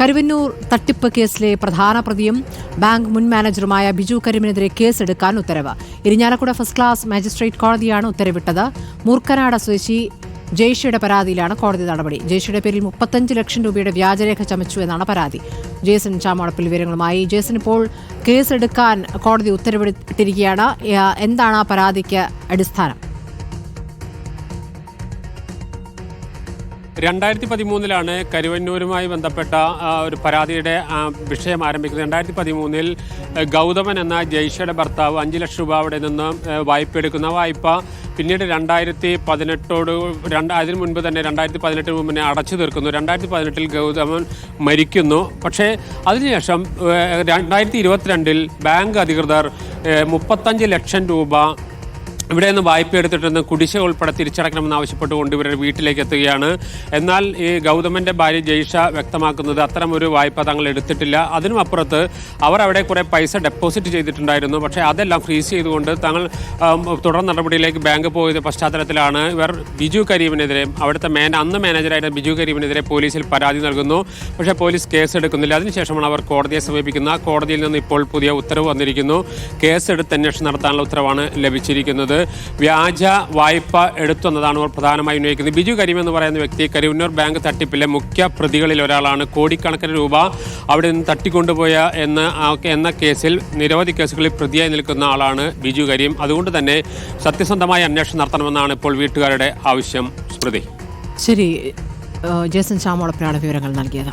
കരുവന്നൂർ തട്ടിപ്പ് കേസിലെ പ്രധാന പ്രതിയും ബാങ്ക് മുൻ മാനേജറുമായ ബിജു കരീമിനെതിരെ കേസെടുക്കാൻ ഉത്തരവ്. ഇരിഞ്ഞാലക്കുട ഫസ്റ്റ് ക്ലാസ് മാജിസ്ട്രേറ്റ് കോടതിയാണ് ഉത്തരവിട്ടത്. മൂർക്കനാട് സ്വദേശി ജയ്ഷയുടെ പരാതിയിലാണ് കോടതി നടപടി. ജയ്ഷയുടെ പേരിൽ മുപ്പത്തഞ്ച് ലക്ഷം രൂപയുടെ വ്യാജരേഖ ചമച്ചു എന്നാണ് പരാതി. ജേസൺ ചാമോടപ്പിൽ വിവരങ്ങളുമായി. ജേസൺ ഇപ്പോൾ കേസെടുക്കാൻ കോടതി ഉത്തരവിട്ടിരിക്കുകയാണ്. എന്താണ് ആ പരാതിക്ക് അടിസ്ഥാനം? രണ്ടായിരത്തി പതിമൂന്നിലാണ് കരുവന്നൂരുമായി ബന്ധപ്പെട്ട ഒരു പരാതിയുടെ വിഷയം ആരംഭിക്കുന്നത്. രണ്ടായിരത്തി പതിമൂന്നിൽ ഗൗതമൻ എന്ന ജയ്ഷയുടെ ഭർത്താവ് അഞ്ച് ലക്ഷം രൂപ അവിടെ നിന്ന് വായ്പ എടുക്കുന്ന വായ്പ പിന്നീട് രണ്ടായിരത്തി പതിനെട്ടോട് രണ്ട് അതിനു മുൻപ് തന്നെ രണ്ടായിരത്തി പതിനെട്ടിന് മുമ്പ് അടച്ചു തീർക്കുന്നു. രണ്ടായിരത്തി പതിനെട്ടിൽ ഗൗതമൻ മരിക്കുന്നു. പക്ഷേ അതിനുശേഷം രണ്ടായിരത്തി ഇരുപത്തിരണ്ടിൽ ബാങ്ക് അധികൃതർ മുപ്പത്തഞ്ച് ലക്ഷം രൂപ ഇവിടെ നിന്ന് വായ്പ എടുത്തിട്ട് കുടിശ ഉൾപ്പെടെ തിരിച്ചടക്കണമെന്ന് ആവശ്യപ്പെട്ടുകൊണ്ട് ഇവരുടെ വീട്ടിലേക്ക് എത്തുകയാണ്. എന്നാൽ ഈ ഗൗതമന്റെ ഭാര്യ ജയ്ഷ വ്യക്തമാക്കുന്നത് അത്തരം ഒരു വായ്പ തങ്ങൾ എടുത്തിട്ടില്ല. അതിനും അപ്പുറത്ത് അവർ അവിടെ കുറെ പൈസ ഡെപ്പോസിറ്റ് ചെയ്തിട്ടുണ്ടായിരുന്നു. പക്ഷേ അതെല്ലാം ഫ്രീസ് ചെയ്തുകൊണ്ട് തങ്ങൾ തുടർ നടപടിയിലേക്ക് ബാങ്ക് പോയത് പശ്ചാത്തലത്തിലാണ്. ഇവർ ബിജു കരീമിനെതിരെ അവിടുത്തെ മേന അന്ന് മാനേജറായിരുന്ന ബിജു കരീമിനെതിരെ പോലീസിൽ പരാതി നൽകുന്നു. പക്ഷേ പോലീസ് കേസ് എടുക്കുന്നില്ല അതിനുശേഷമാണ് അവർ കോടതിയെ സമീപിക്കുന്നത് കോടതിയിൽ നിന്ന് ഇപ്പോൾ പുതിയ ഉത്തരവ് വന്നിരിക്കുന്നു. കേസെടുത്ത് അന്വേഷണം നടത്താനുള്ള ഉത്തരവാണ് ലഭിച്ചിരിക്കുന്നത്. വ്യാജ വായ്പ എടുത്തുവന്നതാണ് അവർ പ്രധാനമായി ഉന്നയിക്കുന്നത്. ബിജു കരീം എന്ന് പറയുന്ന വ്യക്തി കരുവന്നൂർ ബാങ്ക് തട്ടിപ്പിലെ മുഖ്യ പ്രതികളിൽ ഒരാളാണ്. കോടിക്കണക്കിന് രൂപ അവിടെ നിന്ന് തട്ടിക്കൊണ്ടുപോയ എന്ന എന്ന കേസിൽ നിരവധി കേസുകളിൽ പ്രതിയായി നിൽക്കുന്ന ആളാണ് ബിജു കരീം. അതുകൊണ്ട് തന്നെ സത്യസന്ധമായ അന്വേഷണം നടത്തണമെന്നാണ് ഇപ്പോൾ വീട്ടുകാരുടെ ആവശ്യം. സ്മൃതി. ശരി ജേസൻ ചാമോടപ്പിലാണ് വിവരങ്ങൾ നൽകിയത്.